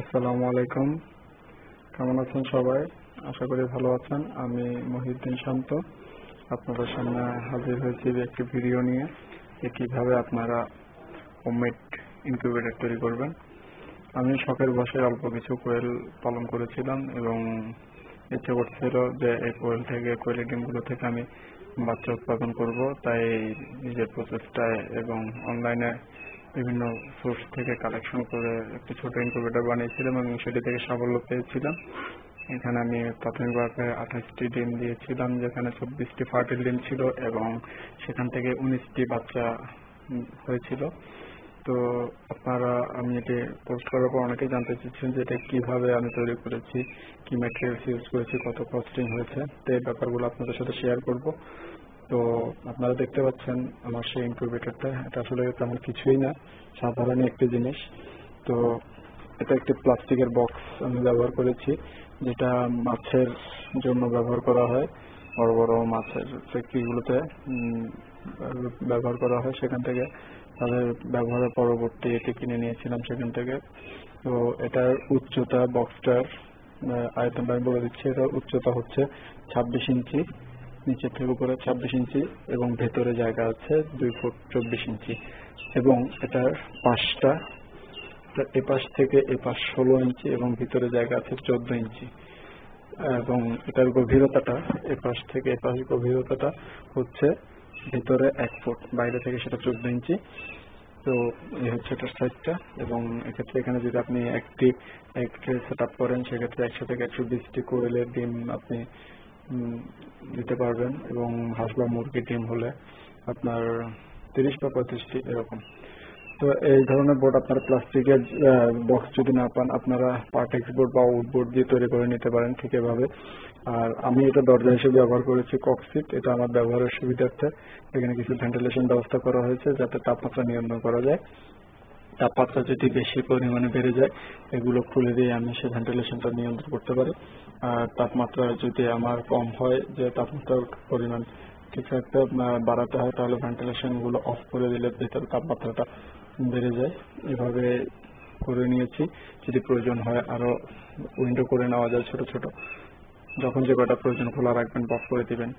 আসসালামু আলাইকুম। কেমন আছেন সবাই? আশা করি ভালো আছেন। আমি মহিউদ্দিন শান্ত। আপনাদের সামনে হাজির হয়েছি একটি ভিডিও নিয়ে যে কীভাবে আপনারা হোমমেড ইনকিউবেটর তৈরি করবেন। আমি শখের বসে অল্প কিছু কোয়েল পালন করেছিলাম এবং ইচ্ছে করছিল যে এই কোয়েল থেকে কোয়েলের ডিমগুলো থেকে আমি বাচ্চা উৎপাদন করব। তাই নিজের প্রচেষ্টায় এবং অনলাইনে বিভিন্ন সোর্স থেকে কালেকশন করে একটি ছোট ইনকিউবেটর বানিয়েছিলাম এবং সেটি থেকে সাফল্য পেয়েছিলাম। এখানে আমি প্রাথমিকভাবে আঠাশটি ডিম দিয়েছিলাম, যেখানে চব্বিশটি ফার্টিল ডিম ছিল এবং সেখান থেকে উনিশটি বাচ্চা হয়েছিল। তো আপনারা, আমি এটি পোস্ট করার পর অনেকেই জানতে চাচ্ছেন যে এটা কীভাবে আমি তৈরি করেছি, কি ম্যাটেরিয়ালস ইউজ করেছি, কত কস্টিং হয়েছে। তো এই ব্যাপারগুলো আপনাদের সাথে শেয়ার করব। তো আপনারা দেখতে পাচ্ছেন আমার সেই ইনকিউবেটরটা এটা আসলে তেমন কিছুই না, সাধারণ একটি জিনিস। তো এটা একটি প্লাস্টিকের বক্স আমি ব্যবহার করেছি, যেটা মাছের জন্য ব্যবহার করা হয়, বড় বড় মাছের ফ্যাক্টরিগুলোতে ব্যবহার করা হয় সেখান থেকে। তাদের ব্যবহারের পরবর্তী এটি কিনে নিয়েছিলাম সেখান থেকে। তো এটার উচ্চতা বক্সটার আয়তনটা আমি বলে দিচ্ছি, এটার উচ্চতা হচ্ছে ছাব্বিশ ইঞ্চি। নিচের থেকে উপরে ছাব্বিশ ইঞ্চি এবং ভেতরে জায়গা আছে দুই ফুট চব্বিশ ইঞ্চি। এবং এটার পাশটা এপাশ থেকে এপাশ ষোলো ইঞ্চি এবং ভিতরে জায়গা আছে চোদ্দ ইঞ্চি। এবং এটার গভীরতাটা এপাশ থেকে এপাশ গভীরতাটা হচ্ছে ভিতরে এক ফুট, বাইরে থেকে সেটা চোদ্দ ইঞ্চি। তো এই হচ্ছে এটার সাইজটা এবং এক্ষেত্রে এখানে যদি আপনি একটি এক সেট আপ করেন, সেক্ষেত্রে একশো থেকে একশো বিশটি কোয়েলের ডিম আপনি দিতে পারবেন এবং হাঁস বা মুরগির ডিম হলে আপনার তিরিশ বা পঁয়ত্রিশটি এরকম। তো এই ধরনের বোর্ড আপনারা প্লাস্টিকের বক্স যদি না পান, আপনারা পার্টেক্স বোর্ড বা উড বোর্ড দিয়ে তৈরি করে নিতে পারেন ঠিক এভাবে। আর আমি এটা দরজা হিসেবে ব্যবহার করেছি ককসিট এটা আমার ব্যবহারের সুবিধার্থে। এখানে কিছু ভেন্টিলেশন ব্যবস্থা করা হয়েছে যাতে তাপমাত্রা নিয়ন্ত্রণ করা যায়। তাপমাত্রা যদি বেশি পরিমাণে বেড়ে যায়, এগুলো খুলে দিয়ে আমি সেই ভেন্টিলেশনটা নিয়ন্ত্রণ করতে পারি। তাপমাত্রা যদি আমার কম হয়, যে তাপমাত্রার পরিমাণ ঠিক একটা বাড়াতে হয়, তাহলে ভেন্টিলেশনগুলো অফ করে দিলে ভেতরে তাপমাত্রাটা বেড়ে যায়। এভাবে করে নিয়েছি। যদি প্রয়োজন হয় আরও উইন্ডো করে নেওয়া যায় ছোট ছোট। যখন যে কটা প্রয়োজন খোলা রাখবেন বক করে দিবেন।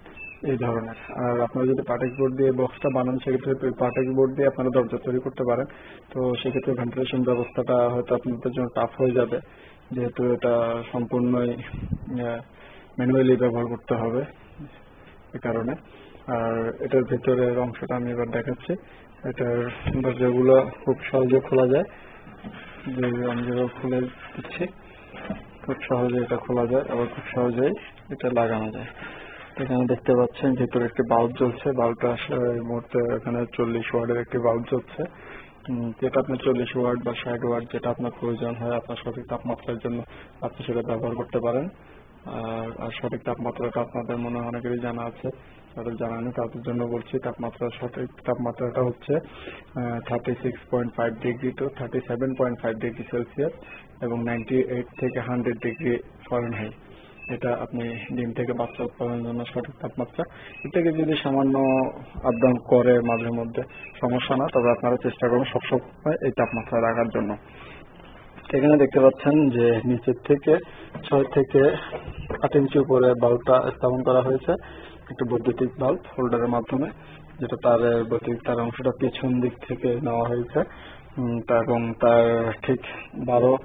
এই ধরনের আর আপনারা যদি পাটেক্স বোর্ড দিয়ে বক্সটা বানান, সেক্ষেত্রে পাটেক্স বোর্ড দিয়ে আপনারা দরজা তৈরি করতে পারেন। তো সেক্ষেত্রে ভেন্টিলেশন ব্যবস্থাটা হয়তো আপনাদের জন্য টাফ হয়ে যাবে। যেহেতু এটা সম্পূর্ণই ম্যানুয়ালি ব্যবহার করতে হবে এ কারণে। আর এটার ভেতরের অংশটা আমি এবার দেখাচ্ছি। এটার দরজাগুলো খুব সহজে খোলা যায়। যে আমি যেভাবে খুলে দিচ্ছি, খুব সহজে এটা খোলা যায়। আবার খুব সহজেই এটা লাগানো যায়। এখানে দেখতে পাচ্ছেন ভেতরে একটি বাল্ব জ্বলছে। বাল্বটা আসলে এই মুহূর্তে এখানে চল্লিশ ওয়ার্ডের একটি বাল্ব জ্বলছে। যেটা আপনার চল্লিশ ওয়ার্ড বা ষাট ওয়ার্ড যেটা আপনার প্রয়োজন হয় আপনার সঠিক তাপমাত্রার জন্য আপনি সেটা ব্যবহার করতে পারেন। আর আর সঠিক তাপমাত্রাটা আপনাদের মনে হয় অনেকেরই জানা আছে। তাদের জানা নেই, তাদের জন্য বলছি তাপমাত্রা সঠিক তাপমাত্রাটা হচ্ছে thirty six point five degree to thirty seven point five degree Celsius এবং নাইনটি এইট থেকে হান্ড্রেড ডিগ্রি ফরেনহাইট এটা আপনি ডিম থেকে বাচ্চা উৎপাদনের জন্য সঠিক তাপমাত্রা। এর থেকে যদি সামান্য ডাউন করে মাঝে মধ্যে, সমস্যা না, তবে আপনারা চেষ্টা করুন সবসময় এই তাপমাত্রা রাখার জন্য। এখানে দেখতে পাচ্ছেন যে নিচের থেকে ছয় থেকে আট ইঞ্চি উপরে বাল্বটা স্থাপন করা হয়েছে, একটি বৈদ্যুতিক বাল্ব হোল্ডারের মাধ্যমে, যেটা তার বৈদ্যুতিক তার অংশটা পিছন দিক থেকে নেওয়া হয়েছে। এবং তার ঠিক বারো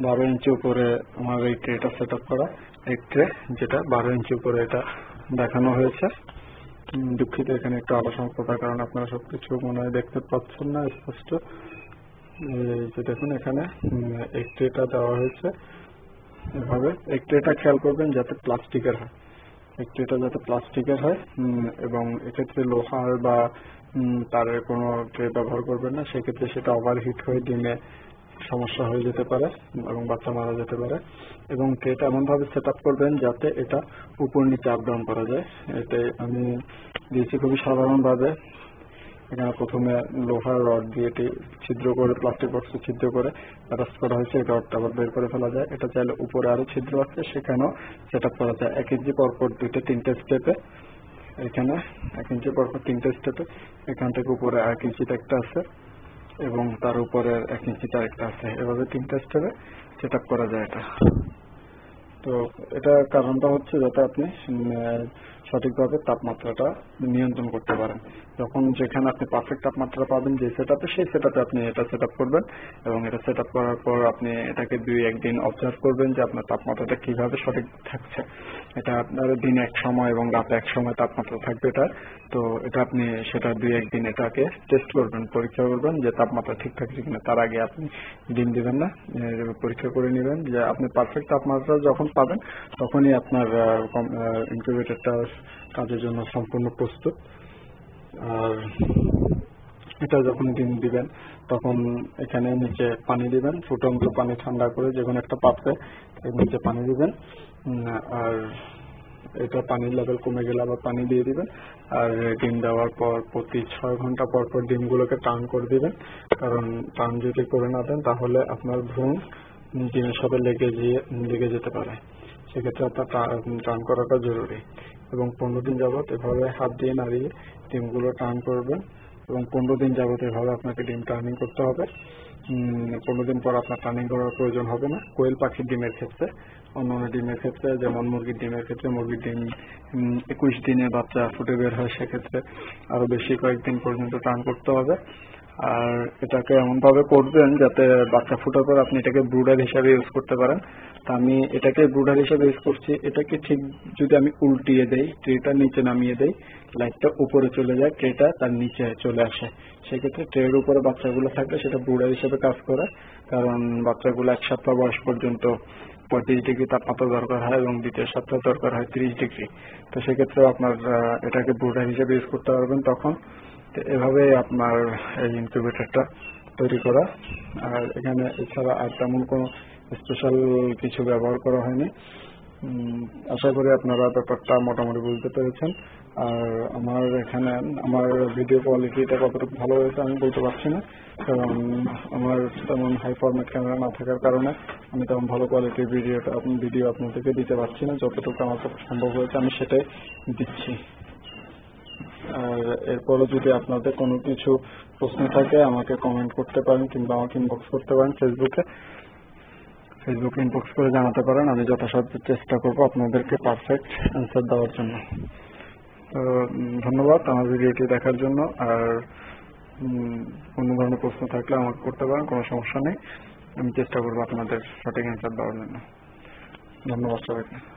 বারো ইঞ্চি উপরে আমার এই ট্রেটা সেট আপ করা। এক ট্রে যেটা বারো ইঞ্চি উপরে এটা দেখানো হয়েছে। দুঃখিত, এখানে একটু আলো সংস্থার কারণে আপনারা সবকিছু মনে হয় দেখতে পাচ্ছেন না, স্পষ্ট। দেখুন এখানে এক ট্রেটা দেওয়া হয়েছে। এভাবে এক ট্রেটা খেয়াল করবেন যাতে প্লাস্টিকের হয়। এক ট্রেটা যাতে প্লাস্টিকের হয় এবং এক্ষেত্রে লোহার বা তারের কোনো ট্রে ব্যবহার করবেন না, সেক্ষেত্রে সেটা ওভারহিট হয়ে ডিমে সমস্যা হয়ে যেতে পারে এবং বাচ্চা মারা যেতে পারে এবং ট্রেটা এমন ভাবে সেট আপ করবেন যাতে এটা উপর নিচে আপ ডাউন করা যায়। এতে আমি দিয়েছি খুবই সাধারণভাবে। এখানে প্রথমে লোহার রড দিয়ে এটি ছিদ্র করে প্লাস্টিক বক্সে ছিদ্র করে অ্যাটাচ করা হয়েছে। এই রডটা আবার বের করে ফেলা যায়। এটা চাইলে উপরে আরও ছিদ্র আছে, সেখানেও সেট আপ করা যায়। এক ইঞ্চি পরপর দুইটা, তিনটে স্টেপে এখানে এক ইঞ্চি পরপর তিনটে স্টেপে এখান থেকে উপরে এক ইঞ্চিতে একটা আছে। এবং তার উপরে এক ইঞ্চিতে একটা আছে। এভাবে তিনটা স্টেপে সেট করা যায় এটা। তো এটা কারণটা হচ্ছে যাতে আপনি সঠিকভাবে তাপমাত্রাটা নিয়ন্ত্রণ করতে পারেন। যখন যেখানে আপনি পারফেক্ট তাপমাত্রা পাবেন, যে সেট আপে সেই সেট আপনি এটা সেট আপ করবেন এবং এটা সেট আপ করার পর আপনি এটাকে দুই, একদিন অবজার্ভ করবেন যে আপনার তাপমাত্রাটা কীভাবে সঠিক থাকছে। এটা আপনার দিন এক সময় এবং রাতে এক সময় তাপমাত্রা থাকবে এটা। তো এটা আপনি সেটা দুই, একদিন এটাকে টেস্ট করবেন, পরীক্ষা করবেন যে তাপমাত্রা ঠিক থাকছে কিনা। তার আগে আপনি ডিম দিবেন না পরীক্ষা করে নেবেন যে আপনি পারফেক্ট তাপমাত্রা যখন পাবেন। তখনই আপনার ইনকিউবেটরটা কাজের জন্য সম্পূর্ণ প্রস্তুত। আর এটা যখন ডিম দিবেন, তখন এখানে নিচে পানি দিবেন ফুটন্ত পানি ঠান্ডা করে যে কোনো একটা পাত্রে এর নিচে পানি দিবেন। আর এটা পানির লেভেল কমে গেলে আবার পানি দিয়ে দিবেন। আর ডিম দেওয়ার পর প্রতি ছয় ঘণ্টা পর পর ডিমগুলোকে টার্ন করে দিবেন। কারণ টার্ন যদি করে না দেন, তাহলে আপনার ভ্রূণ সাথে লেগে গিয়ে লেগে যেতে পারে, সেক্ষেত্রে আপনার টার্ন করাটা জরুরি। এবং পনেরো দিন যাবত এভাবে হাত দিয়ে নাড়িয়ে ডিমগুলো টার্ন করবেন এবং পনেরো দিন যাবত এভাবে আপনাকে ডিম টার্নিং করতে হবে। পনেরো দিন পর আপনার টার্নিং করার প্রয়োজন হবে না। কোয়েল পাখির ডিমের ক্ষেত্রে অন্য অন্য ডিমের ক্ষেত্রে, যেমন মুরগির ডিমের ক্ষেত্রে, মুরগির ডিম একুশ দিনে বাচ্চা ফুটে বের হয়, সেক্ষেত্রে আরও বেশি কয়েকদিন পর্যন্ত টান করতে হবে। আর এটাকে এমন ভাবে করবেন যাতে বাচ্চা ফোটার পর আপনি এটাকে ব্রুডার হিসাবে ইউজ করতে পারেন। তা আমি এটাকে ব্রুডার হিসাবে ইউজ করছি। এটাকে ঠিক যদি আমি উল্টিয়ে দেই, ট্রেটা নিচে নামিয়ে দেই, লাইটটা উপরে চলে যায়, ট্রেটা তার নিচে চলে আসে। সেক্ষেত্রে ট্রের উপরে বাচ্চাগুলো থাকলে সেটা ব্রুডার হিসেবে কাজ করে, কারণ বাচ্চাগুলো এক সপ্তাহ বয়স পর্যন্ত পঁয়ত্রিশ ডিগ্রি তাপমাত্রা দরকার হয় এবং দ্বিতীয় সপ্তাহ দরকার হয় তিরিশ ডিগ্রি। তো সেক্ষেত্রে আপনার এটাকে ব্রুডার হিসেবে ইউজ করতে পারবেন। তখন এভাবে আপনার এই ইনকিউবেটরটা তৈরি করা। আর এখানে এছাড়া আর তেমন কোনো স্পেশাল কিছু ব্যবহার করা হয়নি। আশা করি আপনারা ব্যাপারটা মোটামুটি বুঝতে পেরেছেন। আর আমার এখানে, আমার ভিডিও কোয়ালিটিটা কতটুকু ভালো হয়েছে আমি বলতে পারছি না। কারণ আমার তেমন হাই ফরম্যাট ক্যামেরা না থাকার কারণে আমি তেমন ভালো কোয়ালিটির ভিডিওটা ভিডিও আপনাদেরকে দিতে পারছি না। যতটুকু আমার সম্ভব হয়েছে আমি সেটাই দিচ্ছি। আর এরপরে যদি আপনাদের কোনো কিছু প্রশ্ন থাকে, আমাকে কমেন্ট করতে পারেন কিংবা আমাকে ইনবক্স করতে পারেন ফেসবুকে ফেসবুকে ইনবক্স করে জানাতে পারেন। আমি যথাসাধ্য চেষ্টা করব আপনাদেরকে পারফেক্ট অ্যান্সার দেওয়ার জন্য। তো ধন্যবাদ আমার ভিডিওটি দেখার জন্য। আর কোনো ধরনের প্রশ্ন থাকলে আমাকে করতে পারেন, কোনো সমস্যা নেই। আমি চেষ্টা করব আপনাদের সঠিক অ্যান্সার দেওয়ার জন্য। ধন্যবাদ সবাইকে।